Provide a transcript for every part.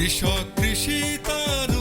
কৃষক কৃষি তার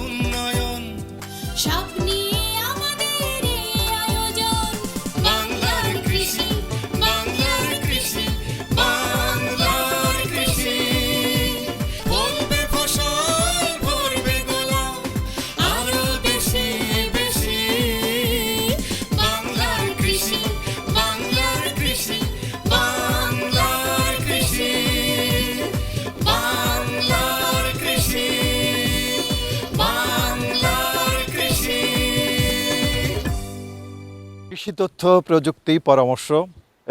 কৃষি তথ্য, প্রযুক্তি, পরামর্শ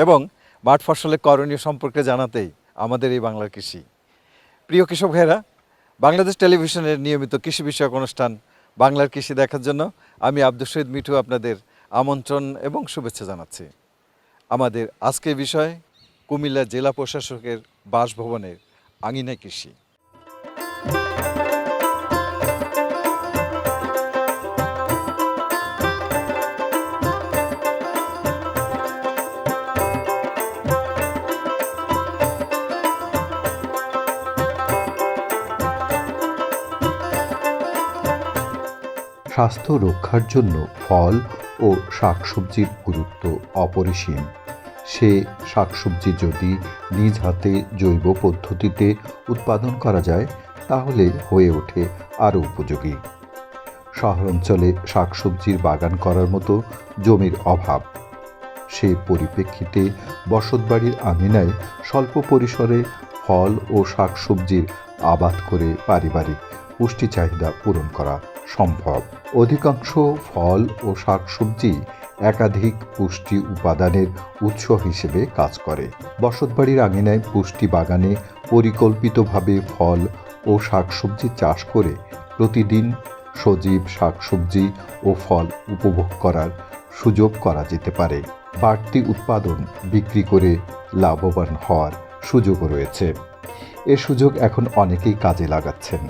এবং মাঠ ফসলের করণীয় সম্পর্কে জানাতেই আমাদের এই বাংলার কৃষি। প্রিয় কৃষক ভাইরা বাংলাদেশ টেলিভিশনের নিয়মিত কৃষি বিষয়ক অনুষ্ঠান বাংলার কৃষি দেখার জন্য আমি আব্দুল শহীদ মিঠু আপনাদের আমন্ত্রণ এবং শুভেচ্ছা জানাচ্ছি। আমাদের আজকের বিষয় কুমিল্লা জেলা প্রশাসকের বাসভবনের আঙিনা কৃষি। স্বাস্থ্য রক্ষার জন্য ফল ও শাকসবজির গুরুত্ব অপরিসীম। সে শাকসবজি যদি নিজ হাতে জৈব পদ্ধতিতে উৎপাদন করা যায়, তাহলে হয়ে ওঠে আরও উপযোগী। শহরাঞ্চলে শাকসবজির বাগান করার মতো জমির অভাব। সে পরিপ্রেক্ষিতে বসতবাড়ির আঙিনায় স্বল্প পরিসরে ফল ও শাকসবজির আবাদ করে পারিবারিক পুষ্টি চাহিদা পূরণ করা। সম্ভব। অধিকাংশ ফল ও শাকসবজি একাধিক পুষ্টি উপাদানের উৎস হিসেবে কাজ করে। বসতবাড়ির আঙিনায় পুষ্টি বাগানে পরিকল্পিতভাবে ফল ও শাকসবজি চাষ করে প্রতিদিন সজীব শাকসবজি ও ফল উপভোগ করার সুযোগ করা যেতে পারে। বাড়তি উৎপাদন বিক্রি করে লাভবান হওয়ার সুযোগও রয়েছে। এ সুযোগ এখন অনেকেই কাজে লাগাচ্ছেন।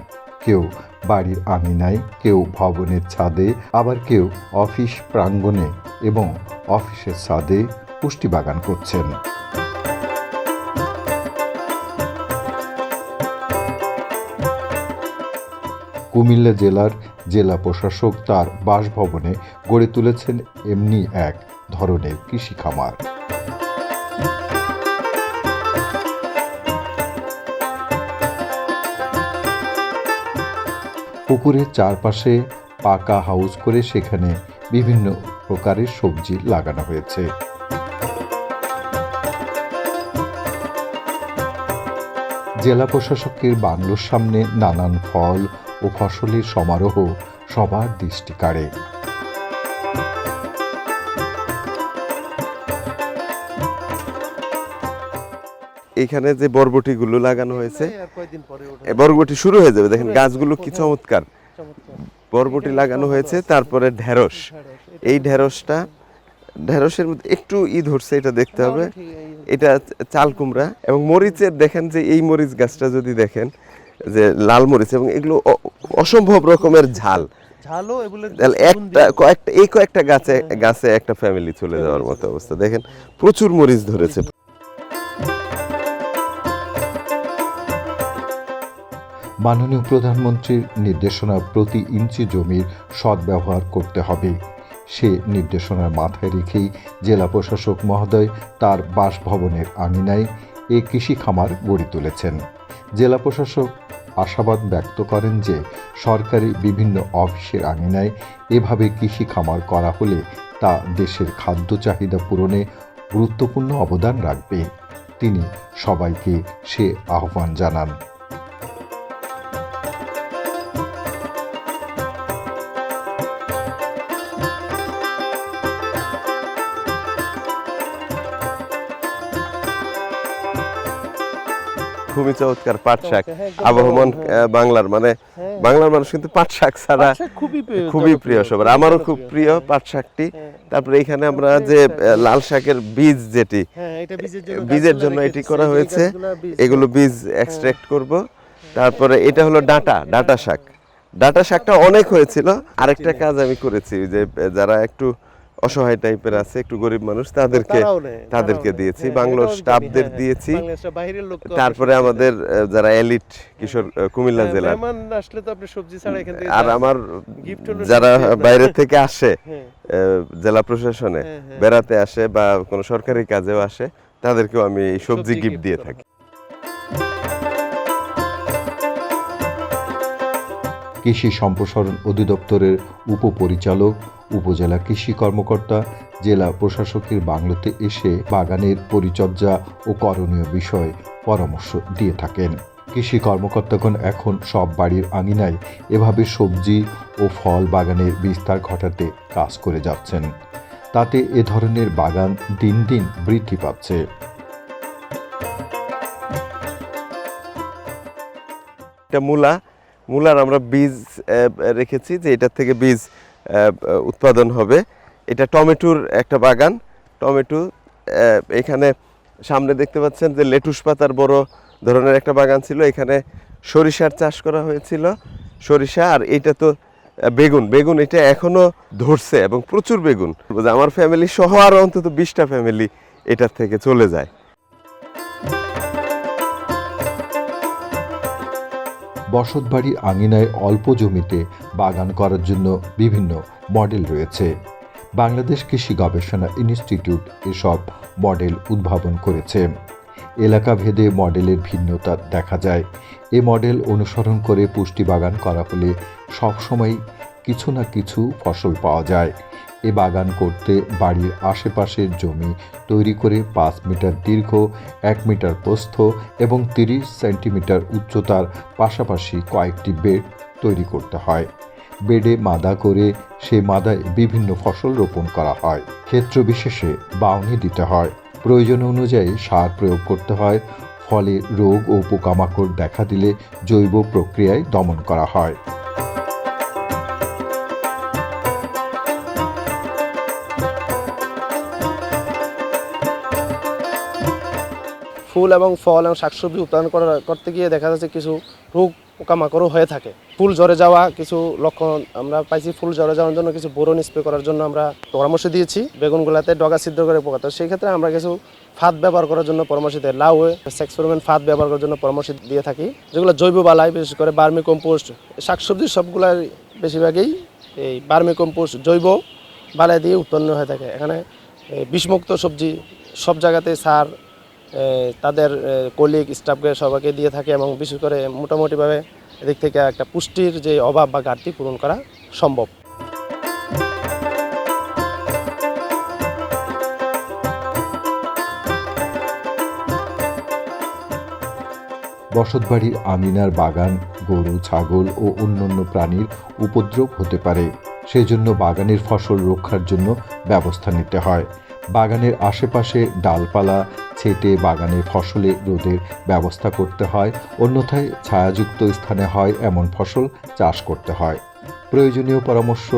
কেউ বাড়ির আঙিনায়, কেউ ভবনের ছাদে, আবার কেউ অফিস প্রাঙ্গণে এবং অফিসের ছাদে পুষ্টি বাগান করছেন। কুমিল্লা জেলার জেলা প্রশাসক তার বাসভবনে গড়ে তুলেছেন এমনি এক ধরনের কৃষি খামার। পুকুরের চারপাশে পাকা হাউস করে সেখানে বিভিন্ন প্রকারের সবজি লাগানো হয়েছে। জেলা প্রশাসকের বাংলোর সামনে নানান ফল ও ফসলের সমারোহ সবার দৃষ্টি কাড়ে। এখানে যে বরবটিগুলো লাগানো হয়েছে বরবটি শুরু হয়ে যাবে। দেখেন গাছগুলো কি চমৎকার। বরবটি লাগানো হয়েছে তারপরে ঢেঁড়স। এই ঢেঁড়সটা ঢেঁড়সের মধ্যে একটু ই ধরছে এটা দেখতে হবে। এটা চাল কুমড়া এবং মরিচের দেখেন যে এই মরিচ গাছটা যদি দেখেন যে লাল মরিচ এবং এগুলো অসম্ভব রকমের ঝাল। ঝালও এগুলো একটা কয়েকটা এই কয়েকটা গাছে গাছে একটা ফ্যামিলি চলে যাওয়ার মতো অবস্থা। দেখেন প্রচুর মরিচ ধরেছে। মাননীয় প্রধানমন্ত্রীর নির্দেশনা প্রতি ইঞ্চি জমির সদ্ব্যবহার করতে হবে। সে নির্দেশনার মাথায় রেখেই জেলা প্রশাসক মহোদয় তার বাসভবনের আঙিনায় এ কৃষি খামার গড়ে তুলেছেন। জেলা প্রশাসক আশাবাদ ব্যক্ত করেন যে, সরকারি বিভিন্ন অফিসের আঙিনায় এভাবে কৃষি খামার করা হলে তা দেশের খাদ্য চাহিদা পূরণে গুরুত্বপূর্ণ অবদান রাখবে। তিনি সবাইকে সে আহ্বান জানান। খুবই চমৎকার পাট শাক। হ্যাঁ, আবহমান হ্যাঁ। বাংলার মানে হ্যাঁ। বাংলার মানুষ কিন্তু পাট শাক ছাড়া খুবই প্রিয়, খুবই প্রিয় সবার। আমারও খুব প্রিয় পাট শাকটি। তারপরে এখানে আমরা যে লাল শাকের বীজ যেটি বীজের জন্য এটি করা হয়েছে। এগুলো বীজ এক্সট্রাক্ট করব। তারপরে এটা হলো ডাটা ডাটা শাক। ডাটা শাকটা অনেক হয়েছিল। আরেকটা কাজ আমি করেছি যে যারা একটু অসহায় টাইপের আছে একটু গরিব মানুষ তাদেরকে তাদেরকে দিয়েছি হ্যাঁ, জানি, স্টাফদের হ্যাঁ, হ্যাঁ। দিয়েছি। তারপরে আমাদের যারা এলিট কিশোর কুমিল্লা জেলার। মেহমান আসলে তো আপনি সবজি ছাড়া এখান থেকে আর আমার যারা বাইরে থেকে আসে জেলা প্রশাসনে। বেড়াতে আসে বা কোনো সরকারি কাজেও আসে তাদেরকেও আমি এই সবজি সবজি গিফট দিয়ে থাকি। কৃষি সম্প্রসারণ অধিদপ্তরের উপপরিচালক উপজেলা কৃষি কর্মকর্তা, জেলা প্রশাসকের বাংলোতে এসে বাগানের পরিচর্যা ও করণীয় বিষয়ে পরামর্শ দিয়ে থাকেন। কৃষি কর্মকর্তাগণ এখন সব বাড়ির আঙিনায় এভাবে সবজি ও ফল বাগানের বিস্তার ঘটাতে কাজ করে যাচ্ছেন। তাতে এ ধরনের বাগান দিন দিন বৃদ্ধি পাচ্ছে। মূলা। মূলার আমরা বীজ রেখেছি যে এটার থেকে বীজ উৎপাদন হবে। এটা টমেটোর একটা বাগান। টমেটো এখানে সামনে দেখতে পাচ্ছেন যে লেটুস পাতার বড় ধরনের একটা বাগান ছিল। এখানে সরিষার চাষ করা হয়েছিল। সরিষা আর এটা তো বেগুন। বেগুন এটা এখনও ধরছে এবং প্রচুর বেগুন। আমার ফ্যামিলি সহ আরও অন্তত বিশটা ফ্যামিলি এটার থেকে চলে যায়। বসতবাড়ির আঙিনায় অল্প জমিতে বাগান করার জন্য বিভিন্ন মডেল রয়েছে। বাংলাদেশ কৃষি গবেষণা ইনস্টিটিউট এসব মডেল উদ্ভাবন করেছে। এলাকা ভেদে মডেলের ভিন্নতা দেখা যায়। এ মডেল অনুসরণ করে পুষ্টি বাগান করা হলে সবসময় কিছু না কিছু ফসল পাওয়া যায়। এ বাগান করতে বাড়ির আশেপাশের জমি তৈরি করে পাঁচ মিটার দীর্ঘ, এক মিটার প্রস্থ এবং তিরিশ সেন্টিমিটার উচ্চতার পাশাপাশি কয়েকটি বেড তৈরি করতে হয়। বেডে মাদা করে সে মাদায় বিভিন্ন ফসল রোপণ করা হয়। ক্ষেত্র বিশেষে বাউনি দিতে হয়। প্রয়োজন অনুযায়ী সার প্রয়োগ করতে হয়। ফলে রোগ ও পোকামাকড় দেখা দিলে জৈব প্রক্রিয়ায় দমন করা হয়। ফুল এবং ফল এবং শাকসবজি উৎপাদন করা করতে গিয়ে দেখা যাচ্ছে কিছু রোগ পোকামাকড়ও হয়ে থাকে। ফুল জ্বরে যাওয়া কিছু লক্ষণ, আমরা পাইছি ফুল জ্বরে যাওয়ার জন্য কিছু বোরন স্প্রে করার জন্য আমরা পরামর্শ দিয়েছি, বেগুনগুলাতে ডগা ছিদ্র করে পোকা। তো সেই ক্ষেত্রে আমরা কিছু ফাঁদ ব্যবহার করার জন্য পরামর্শ দিই লাউ সেক্সপেরিমেন্ট ফাঁদ ব্যবহার করার জন্য পরামর্শ দিয়ে থাকি, যেগুলো জৈব বালাই, বিশেষ করে বার্মি কম্পোস্ট, শাকসবজি সবগুলাই বেশিরভাগই এই বার্মি কম্পোস্ট জৈব বালাই দিয়ে উৎপন্ন হয়ে থাকে। এখানে বিষমুক্ত সবজি সব জায়গাতে সার তাদের কলিগ স্টাফকে সবাইকে দিয়ে থাকে এবং বিশেষ করে মোটামুটিভাবে এদিক থেকে একটা পুষ্টির যে অভাব বা ঘাটতি পূরণ করা সম্ভব। বসতবাড়ির আমিনার বাগান, গরু, ছাগল ও অন্যান্য প্রাণীর উপদ্রব হতে পারে। সেজন্য বাগানের ফসল রক্ষার জন্য ব্যবস্থা নিতে হয়। বাগানের আশেপাশে ডালপালা ছেটে বাগানের ফসলে রোদের ব্যবস্থা করতে হয়। অন্যথায় ছায়াযুক্ত স্থানে হয় এমন ফসল চাষ করতে হয়। প্রয়োজনীয় পরামর্শ,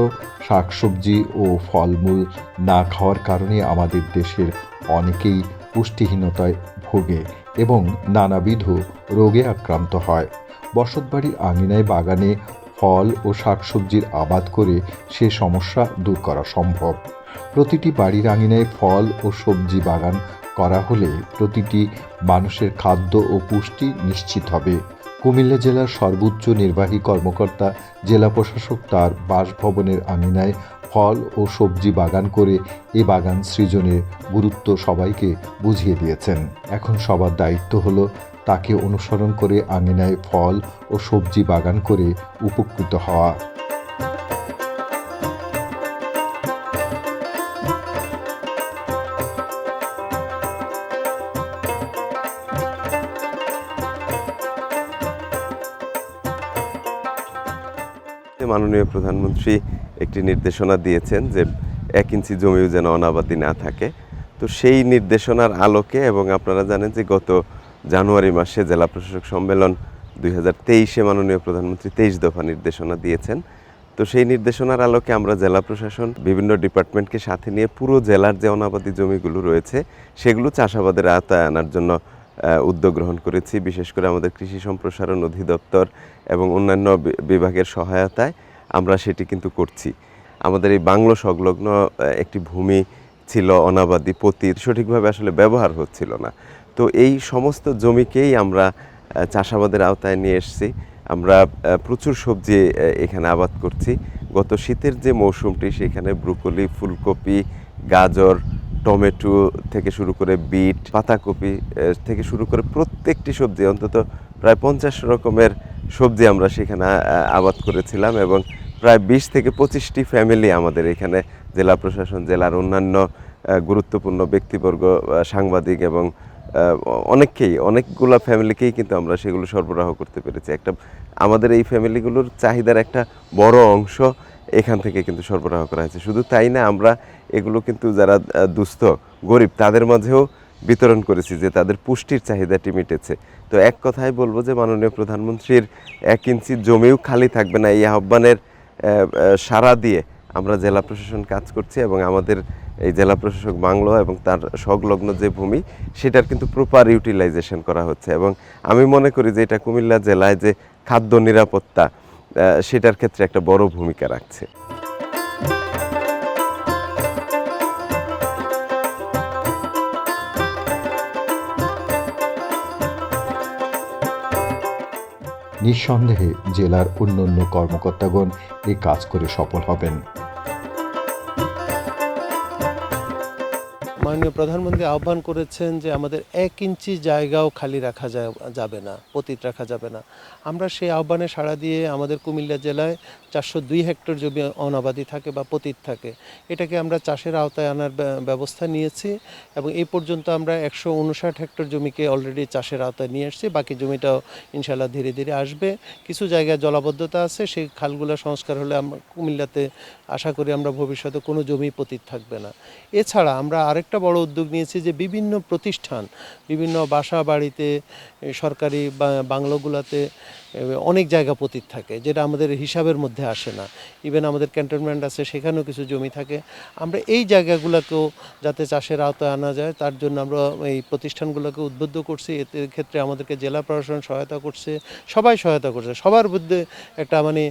শাকসবজি ও ফলমূল না খাওয়ার কারণে আমাদের দেশের অনেকেই পুষ্টিহীনতায় ভোগে এবং নানাবিধ রোগে আক্রান্ত হয়। বসতবাড়ির আঙিনায় বাগানে ফল ও শাকসবজির আবাদ করে সে সমস্যা দূর করা সম্ভব। প্রতিটি বাড়ির আঙিনায় ফল ও সবজি বাগান করা হলে প্রতিটি মানুষের খাদ্য ও পুষ্টি নিশ্চিত হবে। কুমিল্লা জেলার সর্বোচ্চ নির্বাহী কর্মকর্তা জেলা প্রশাসক তার বাসভবনের আঙিনায় ফল ও সবজি বাগান করে এ বাগান সৃজনের গুরুত্ব সবাইকে বুঝিয়ে দিয়েছেন। এখন সবার দায়িত্ব হলো তাকে অনুসরণ করে আঙিনায় ফল ও সবজি বাগান করে উপকৃত হওয়া। মাননীয় প্রধানমন্ত্রী একটি নির্দেশনা দিয়েছেন যে এক ইঞ্চি জমিও যেন অনাবাদি না থাকে। তো সেই নির্দেশনার আলোকে এবং আপনারা জানেন যে গত জানুয়ারি মাসে জেলা প্রশাসক সম্মেলন দুই হাজার তেইশে মাননীয় প্রধানমন্ত্রী তেইশ দফা নির্দেশনা দিয়েছেন। তো সেই নির্দেশনার আলোকে আমরা জেলা প্রশাসন, বিভিন্ন ডিপার্টমেন্টকে সাথে নিয়ে পুরো জেলার যে অনাবাদি জমিগুলো রয়েছে, সেগুলো চাষাবাদের আওতায় আনার জন্য উদ্যোগ গ্রহণ করেছি, বিশেষ করে আমাদের কৃষি সম্প্রসারণ অধিদপ্তর এবং অন্যান্য বিভাগের সহায়তায় আমরা সেটি কিন্তু করছি। আমাদের এই বাংলো সংলগ্ন একটি ভূমি ছিল অনাবাদী পতির সঠিকভাবে আসলে ব্যবহার হচ্ছিল না। তো এই সমস্ত জমিকেই আমরা চাষাবাদের আওতায় নিয়ে এসেছি। আমরা প্রচুর সবজি এখানে আবাদ করছি। গত শীতের যে মৌসুমটি, সেখানে ব্রুকলি, ফুলকপি, গাজর টমেটো থেকে শুরু করে বিট, পাতাকপি থেকে শুরু করে প্রত্যেকটি সবজি, অন্তত প্রায় পঞ্চাশ রকমের সবজি আমরা সেখানে আবাদ করেছিলাম এবং প্রায় বিশ থেকে পঁচিশটি ফ্যামিলি আমাদের এখানে জেলা প্রশাসন, জেলার অন্যান্য গুরুত্বপূর্ণ ব্যক্তিবর্গ সাংবাদিক এবং অনেককেই, অনেকগুলো ফ্যামিলিকেই কিন্তু আমরা সেগুলো সরবরাহ করতে পেরেছি। একটা, আমাদের এই ফ্যামিলিগুলোর চাহিদার একটা বড় অংশ এখান থেকে কিন্তু সরবরাহ করা হয়েছে। শুধু তাই না আমরা এগুলো কিন্তু যারা দুস্থ গরিব তাদের মাঝেও বিতরণ করেছি যে তাদের পুষ্টির চাহিদাটি মিটেছে। তো এক কথায় বলব যে মাননীয় প্রধানমন্ত্রীর এক ইঞ্চি জমিও খালি থাকবে না। এই আহ্বানের আহ, আহ, সাড়া দিয়ে আমরা জেলা প্রশাসন কাজ করছি এবং আমাদের এই জেলা প্রশাসক বাংলো এবং তার সংলগ্ন যে ভূমি সেটার কিন্তু প্রপার ইউটিলাইজেশন করা হচ্ছে। এবং আমি মনে করি যে এটা কুমিল্লা জেলায় যে খাদ্য নিরাপত্তা সেটার ক্ষেত্রে একটা বড় ভূমিকা রাখছে। নিঃসন্দেহে জেলার অন্যান্য কর্মকর্তাগণ এই কাজ করে সফল হবেন। মাননীয় প্রধানমন্ত্রী আহ্বান করেছেন যে আমাদের এক ইঞ্চি জায়গাও খালি রাখা যাবে না পতিত রাখা যাবে না। আমরা সেই আহ্বানে সাড়া দিয়ে আমাদের কুমিল্লা জেলায় চারশো দুই হেক্টর জমি অনাবাদি থাকে বা পতিত থাকে। এটাকে আমরা চাষের আওতায় আনার ব্যবস্থা নিয়েছি এবং এই পর্যন্ত আমরা একশো উনষাট হেক্টর জমিকে অলরেডি চাষের আওতায় নিয়ে এসেছি। বাকি জমিটাও ইনশাল্লাহ ধীরে ধীরে আসবে। কিছু জায়গায় জলাবদ্ধতা আছে, সেই খালগুলো সংস্কার হলে আমরা কুমিল্লাতে আশা করি আমরা ভবিষ্যতে কোনো জমি পতিত থাকবে না। এছাড়া আমরা আরেকটা বড় উদ্যোগ নিয়েছি যে বিভিন্ন প্রতিষ্ঠান বিভিন্ন বাসা বাড়িতে সরকারি বাংলোগুলোতে অনেক জায়গা পতিত থাকে, যেটা আমাদের হিসাবের মধ্যে আসে না। ইভেন আমাদের ক্যান্টনমেন্ট আছে, সেখানেও কিছু জমি থাকে। আমরা এই জায়গাগুলোকেও যাতে চাষের আওতায় আনা যায়, তার জন্য আমরা এই প্রতিষ্ঠানগুলোকে উদ্বুদ্ধ করছি। এতে ক্ষেত্রে আমাদেরকে জেলা প্রশাসন সহায়তা করছে, সবাই সহায়তা করছে। সবার মধ্যে একটা মানে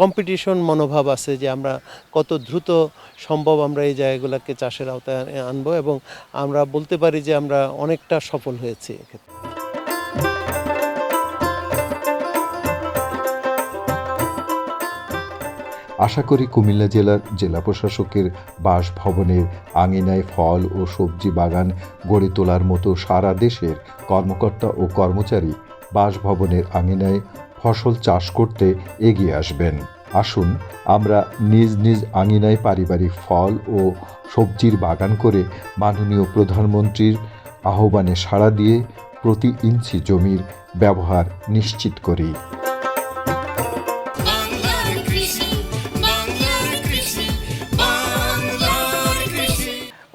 কম্পিটিশন মনোভাব আছে যে আমরা কত দ্রুত সম্ভব আমরা এই জায়গাগুলোকে চাষের আওতায় আনব এবং আমরা বলতে পারি যে আমরা অনেকটা সফল হয়েছি এক্ষেত্রে। আশা করি কুমিল্লা জেলার জেলা প্রশাসকের বাসভবনের আঙিনায় ফল ও সবজি বাগান গড়ে তোলার মতো সারা দেশের কর্মকর্তা ও কর্মচারী বাসভবনের আঙিনায় ফসল চাষ করতে এগিয়ে আসবেন। আসুন, আমরা নিজ নিজ আঙিনায় পারিবারিক ফল ও সবজির বাগান করে মাননীয় প্রধানমন্ত্রীর আহ্বানে সাড়া দিয়ে প্রতি ইঞ্চি জমির ব্যবহার নিশ্চিত করি।